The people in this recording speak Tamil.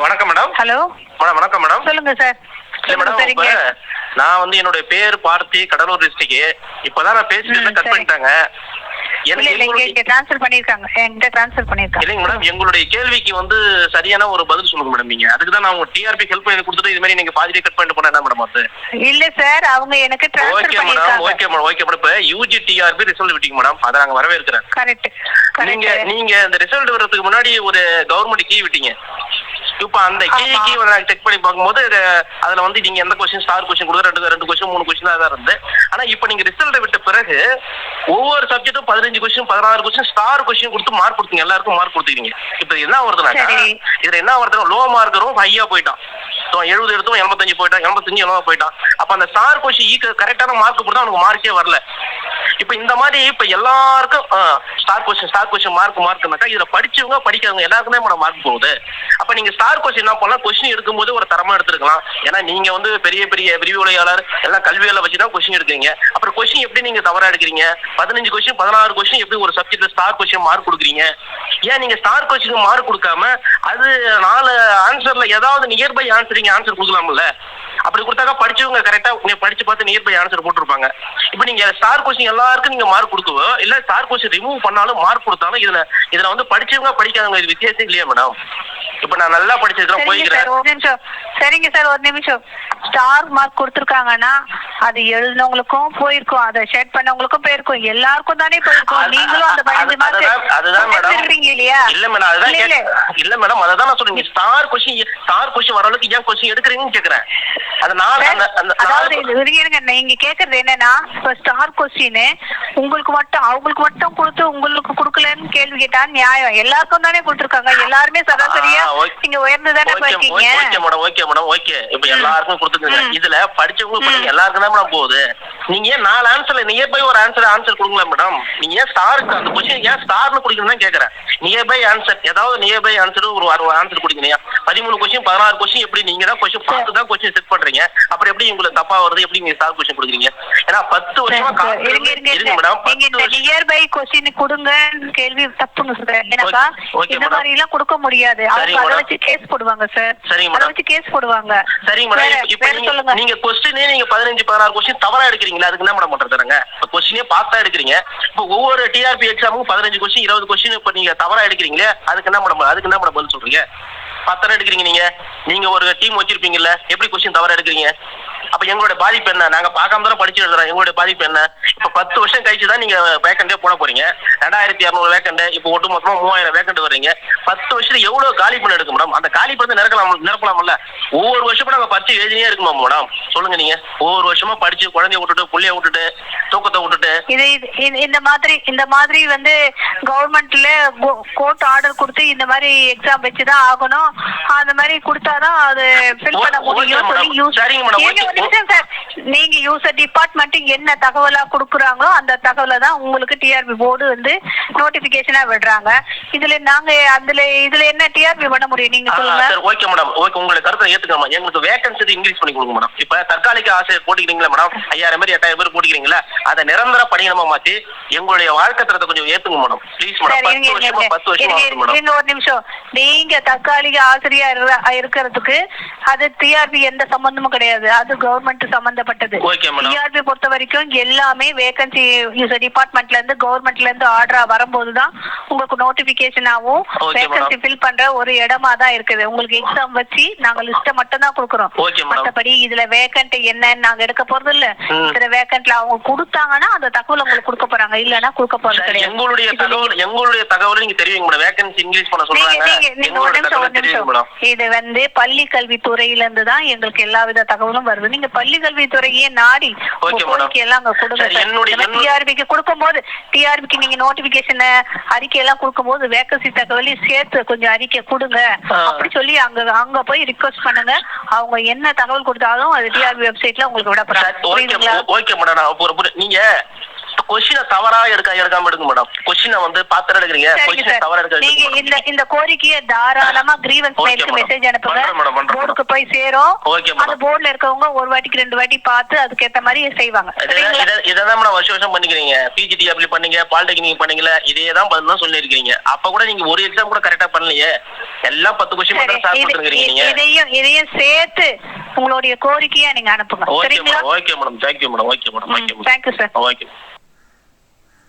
வணக்கம் மேடம் ஹலோ மேடம் வணக்கம் மேடம் சொல்லுங்க சார் இல்ல மேடம் நான் வந்து என்னுடைய பேர் பார்த்தி கடலூர் டிஸ்ட்ரிக்ட் இப்பதான் நான் பேசிட்டு கட். பண்ணிட்டாங்க. ட்ரான்ஸ்ஃபர் பண்ணிருக்காங்க என்கிட்ட ட்ரான்ஸ்ஃபர் பண்ணிருக்காங்க இல்லைங்க மேடம் எங்களுடைய கேள்விக்கு வந்து சரியான ஒரு பதில் சொல்லுங்க மேடம் நீங்க. அதுக்கு தான் நான் உங்க டிஆர்பி ஹெல்ப் பண்ணி கொடுத்துட்டு இது மாதிரி நீங்க பாதிரி கட் பண்ணிட்டு போனா என்ன மேடம் அது? இல்ல சார் அவங்க எனக்கு ட்ரான்ஸ்ஃபர் பண்ணிருக்காங்க ஓகே மேடம் ஓகே மேடம் இப்ப யூஜி டிஆர்பி ரிசல்ட் விட்டீங்க மேடம் அதை நாங்க வரவேற்கிறேன். கரெக்ட் நீங்க நீங்க இந்த ரிசல்ட் வர்றதுக்கு முன்னாடி ஒரு கவர்மெண்ட் கீ விட்டீங்க. இப்ப அந்த கீ ஆமா. கீ நான் செக் பண்ணி பார்க்கும்போது அதுல வந்து நீங்க எந்த கொஸ்டின் ஸ்டார் கொஸ்டின் கொடுக்க ரெண்டு ரெண்டு கொஸ்டின் மூணு கொஸ்டின் தான் இருந்து ஆனா இப்ப நீங்க ரிசல்ட் விட்ட பிறகு ஒவ்வொரு சப்ஜெக்ட்டும் பதினஞ்சு கொஸ்டின் பதினாறு கொஸ்டின் ஸ்டார் கொஸ்டின் கொடுத்து மார்க் கொடுத்தீங்க. எல்லாருக்கும் மார்க் கொடுத்துருக்கீங்க இப்ப என்ன வருதுனாக்கா சரி. இதுல என்ன வருதுன்னா லோ மார்க்கரும் ஹையா போயிட்டான். எழுபது எடுத்தோம் எண்பத்தஞ்சு போயிட்டான் எண்பத்தஞ்சு எழுபது போயிட்டான். அப்ப அந்த ஸ்டார் கொஸ்டின் ஈக்கு கரெக்டான மார்க் கொடுத்தா அவனுக்கு மார்க்கே வரல. இப்ப இந்த மாதிரி இப்ப எல்லாருக்கும் star question star question mark மார்க்னாக்கா இதுல படிச்சவங்க படிக்கிறவங்க எல்லாருக்குமே நம்ம மார்க் போகுது. அப்ப நீங்க ஸ்டார் கொஸ்டின் என்ன பண்ணலாம்? கொஸ்டின் எடுக்கும்போது ஒரு தரமா எடுத்துருக்கலாம். ஏன்னா நீங்க வந்து பெரிய பெரிய விரிவுரையாளர் எல்லாம் கல்வியால வச்சு தான் கொஸ்டின் எடுக்கிறீங்க. அப்புறம் கொஸ்டின் எப்படி நீங்க தவறா எடுக்கிறீங்க? பதினஞ்சு கொஸ்டின் பதினாறு கொஸ்டின் எப்படி ஒரு சப்ஜெக்ட்ல ஸ்டார் கொஸ்டின் மார்க் கொடுக்குறீங்க? ஏன் நீங்க ஸ்டார் கொஸ்டின் மார்க் கொடுக்காம அது நாலு ஆன்சர்ல ஏதாவது நியர்பை ஆன்சர் நீங்க ஆன்சர் கொடுக்கலாம்ல? அப்படி கொடுத்தாக்கா படிச்சவங்க கரெக்டா நீங்க படிச்சு பார்த்து நியர்பை ஆன்சர் போட்டிருப்பாங்க. இப்போ நீங்க ஸ்டார் கொஸ்டின் எல்லாருக்கும் நீங்க மார்க் கொடுக்கவோ இல்ல ஸ்டார் கொஸ்டின் ரிமூவ் பண்ணாலும் மார்க் கொடுத்தாலும் இதுல இதுல வந்து படிச்சவங்க படிக்காதவங்க இது வித்தியாசம் இல்லையா மேடம் இப்போ நான் நல்லா படிச்சிருக்கேன் போய்க்கிறேன். சார் ஒரு நிமிஷம். சரிங்க சார் ஒரு நிமிஷம். ஸ்டார் மார்க் கொடுத்துருக்காங்கன்னா அது எழுதினவங்களுக்கும் போயிருக்கும். அதை ஷேட் பண்ணவங்களுக்கும் போயிருக்கும். எல்லாருக்கும் தானே போயிருக்கும். அது- நீங்களும் அந்த அது- பதினஞ்சு அதுதான் அதுதான் மார்க் மேடம் இல்லையா? இல்ல மேடம் அதுதான் இல்ல, மேடம் அததான் நான் சொல்றேன். ஸ்டார் கொஸ்டின் ஸ்டார் கொஸ்டின் வர அளவுக்கு ஏன் கொஸ்டின் எடுக்கிறீங்கன்னு கேக்குறேன். அது நீங்க கேக்குறது என்னன்னா இப்ப ஸ்டார் கொஸ்டின் உங்களுக்கு மட்டும் அவங்களுக்கு மட்டும் கொடுத்து உங்களுக்கு கொடுக்கலன்னு கேள்வி கேட்டா நியாயம். எல்லாருக்கும் தானே கொடுத்துருக்காங்க. எல்லாருமே சராசரியா. நீங்க உயர்ந்து தானே okay madam okay madam okay. இப்ப எல்லாருக்கும் கொடுத்துருங்க. ம். இதுல படிச்சவங்க படிங்க ம். எல்லாருக்கும் தான் மேடம் போகுது. நீங்க ஏன் நாலு ஆன்சர்ல நியர்பை ஒரு ஆன்சர் ஆன்சர் கொடுங்களா மேடம் நீங்க ஏன் ஸ்டாருக்கு அந்த கொஸ்டின் ஏன் ஸ்டார்னு குடிக்கணும் தான் கேக்குறேன். நியர்பை ஆன்சர் ஏதாவது நியர்பை ஆன்சர் ஒரு ஆன்சர் குடிக்கணும் பதிமூணு கொஸ்டின் பதினாறு கொஸ்டின் எப்படி நீங்க தான் கொஸ்டின் பார்த்து தான் கொஸ்டின் செட் பண்றீங்க? அப்புறம் எப்படி உங்களுக்கு தப்பா வருது? எப்படி நீங்க ஸ்டார் கொஸ்டின் கொடுக்குறீங்க? ஏன்னா பத்து வருஷமா இருங்க, மேடம் நீங்க இந்த வருஷம் நியர்பை கொஸ்டின் கொடுங்க கேள்வி தப்புங்க சார் எனக்கா இந்த. மாதிரி எல்லாம் கொடுக்க முடியாது. அவங்க அதை. வச்சு கேஸ் போடுவாங்க சார் சரிங்க, மேடம். வச்சு கேஸ் போடுவாங்க. சரிங்க மேடம் இப்ப- நீங்க சொல்லுங்க. நீங்க கொஸ்டினே நீங்க பதினஞ்சு பதினாறு கொஸ்டின் தவறா எடுக்கிறீங்களா அதுக்கு என்ன மேடம் பண்றதுங்க இப்ப கொஸ்டினே பார்த்தா எடுக்கிறீங்க. இப்போ ஒவ்வொரு டிஆர்பி எக்ஸாமுக்கும் பதினஞ்சு கொஸ்டின் இருபது கொஸ்டின் இப்ப நீங்க தவறா எடுக்கிறீங்களே அதுக்கு என்ன மேடம் அதுக்கு என்ன மேடம் பதில் சொல்றீங்க? பத்தரை எடுக்கிறீங்க நீங்க. நீங்க ஒரு டீம் வச்சிருப்பீங்கல்ல எப்படி கொஸ்டின் தவறா எடுக்கிறீங்க? அப்ப எங்களோட பாதிப்பு என்ன? நாங்க பார்க்காம தானே படிச்சு எழுதுறோம் எங்களுடைய பாதிப்பு என்ன? இப்ப பத்து வருஷம் கழிச்சு தான் நீங்க வேக்கண்டே போட போறீங்க. ரெண்டாயிரத்தி இரநூறு வேக்கண்ட் இப்போ ஒட்டு மொத்தமா மூவாயிரம் வேக்கண்ட் வர்றீங்க. பத்து வருஷத்துல எவ்வளவு காலி பண்ண எடுக்க மேடம் அந்த காலி பண்ணி நிரப்பலாம் நிரப்பலாம்ல? ஒவ்வொரு வருஷமும் நாங்க பத்து எழுதினே இருக்குமா மேடம் சொல்லுங்க நீங்க. ஒவ்வொரு வருஷமா படிச்சு குழந்தைய விட்டுட்டு புள்ளைய விட்டுட்டு தூக்கத்தை விட்டுட்டு. இது இந்த மாதிரி இந்த மாதிரி வந்து கவர்மெண்ட்ல கோர்ட் ஆர்டர் கொடுத்து இந்த மாதிரி எக்ஸாம் வச்சுதான் ஆகணும். அந்த மாதிரி கொடுத்தாதான் அது ஃபில் பண்ண முடியும் சொல்லி. யூஸ் சரிங்க மேடம், நீங்க யூசர் டிபார்ட்மெண்ட் என்ன தகவலா கொடுக்குறாங்களோ அந்த தகவலை தான் உங்களுக்கு டிஆர்பி போர்டு வந்து நோட்டிபிகேஷனா விடுறாங்க. இதுல நாங்க அதுல இதுல என்ன டிஆர்பி பண்ண முடியும்? நீங்க சொல்லுங்க. சார் ஓகே மேடம் ஓகே உங்களுடைய கருத்தை ஏத்துக்கணும் எங்களுக்கு வேகன்சி இன்க்ரீஸ் பண்ணி கொடுங்க மேடம் இப்ப தற்காலிக ஆசிரியர் போட்டிக்கிறீங்களா மேடம் ஐயாயிரம் பேர் எட்டாயிரம் பேர் போட்டிக்கிறீங்களா? அதை நிரந்தர பணியிடமா மாத்தி எங்களுடைய வாழ்க்கை தரத்தை கொஞ்சம் ஏத்துங்க மேடம் ப்ளீஸ் மேடம் பத்து வருஷமா ஒரு நிமிஷம். நீங்க தற்காலிக ஆசிரியர் இருக்க- இருக்கிறதுக்கு அது டிஆர்பி எந்த சம்பந்தமும் கிடையாது. அது கவர்மெண்ட் சம்பந்தப்பட்டது Madam. டிஆர்பி பொறுத்த வரைக்கும் எல்லாமே வேகன்சி டிபார்ட்மெண்ட்ல இருந்து கவர்மெண்ட்ல இருந்து ஆர்டரா வரும்போது தான் உங்களுக்கு நோட்டிபிகேஷன் ஆகும் வேகன்சி. ஃபில் பண்ற ஒரு இடமா தான் இருக்குது. உங்களுக்கு எக்ஸாம் வச்சு நாங்க லிஸ்ட மட்டும் தான் கொடுக்குறோம். மத்தபடி இதுல வேகன்ட் என்னன்னு நாங்க எடுக்க போறது இல்ல. இதுல வேகன்ட்ல அவங்க கொடுத்தாங்கன்னா அந்த தகவல் உங்களுக்கு கொடுக்க போறாங்க. இல்லன்னா கொடுக்க போறது கிடையாது. எங்களுடைய தகவல் எங்களுடைய தகவல் நீங்க தெரிவிங்க மேடம் வேகன்சி இன்க்ரீஸ் பண்ண சொல்றாங்க. இது வந்து பள்ளி கல்வித்துறையில இருந்து தான் எங்களுக்கு எல்லா வித தகவலும் வருது. நீங்க பள்ளி கல்வித்துறையே நாடி. கோரிக்கை எல்லாம் அங்க கொடுங்க டிஆர்பிக்கு கொடுக்கும்போது டிஆர்பிக்கு நீங்க நோட்டிபிகேஷன் அறிக்கை எல்லாம் கொடுக்கும்போது வேகன்சி தகவலையும் சேர்த்து கொஞ்சம் அறிக்கை கொடுங்க. அப்படி சொல்லி அங்க அங்க போய் ரிக்வஸ்ட் பண்ணுங்க. அவங்க என்ன தகவல் கொடுத்தாலும் அது டிஆர்பி வெப்சைட்ல உங்களுக்கு விடப்படுறாங்க ஓகே மேடம் நீங்க கொஸ்டினை தவறா எடுக்க எடுக்காம எடுங்க மேடம் கொஸ்டினை வந்து பாத்திரம் எடுக்கிறீங்க. கொஸ்டினை தவறா எடுக்க நீங்க இந்த இந்த கோரிக்கையை தாராளமா கிரீவன்ஸ் மெயிலுக்கு. மெசேஜ் அனுப்புங்க. போர்டுக்கு போய் சேரும். அந்த. போர்டுல இருக்கவங்க ஒரு வாட்டிக்கு ரெண்டு வாட்டி பார்த்து அதுக்கேத்த மாதிரி செய்வாங்க. இதான் மேடம் வருஷம் வருஷம் பண்ணிக்கிறீங்க. பிஜிடி அப்ளை பண்ணீங்க பாலிடெக்னிக் பண்ணீங்கல இதே தான் பதில் தான் சொல்லியிருக்கீங்க அப்ப கூட நீங்க ஒரு எக்ஸாம் கூட கரெக்டா பண்ணலையே. எல்லாம் பத்து கொஸ்டின் மட்டும் கொடுத்துருக்கீங்க நீங்க. இதையும் இதையும் சேர்த்து உங்களுடைய கோரிக்கையா நீங்க அனுப்புங்க. சரிங்களா? Madam okay madam thank you madam okay madam okay madam thank you sir okay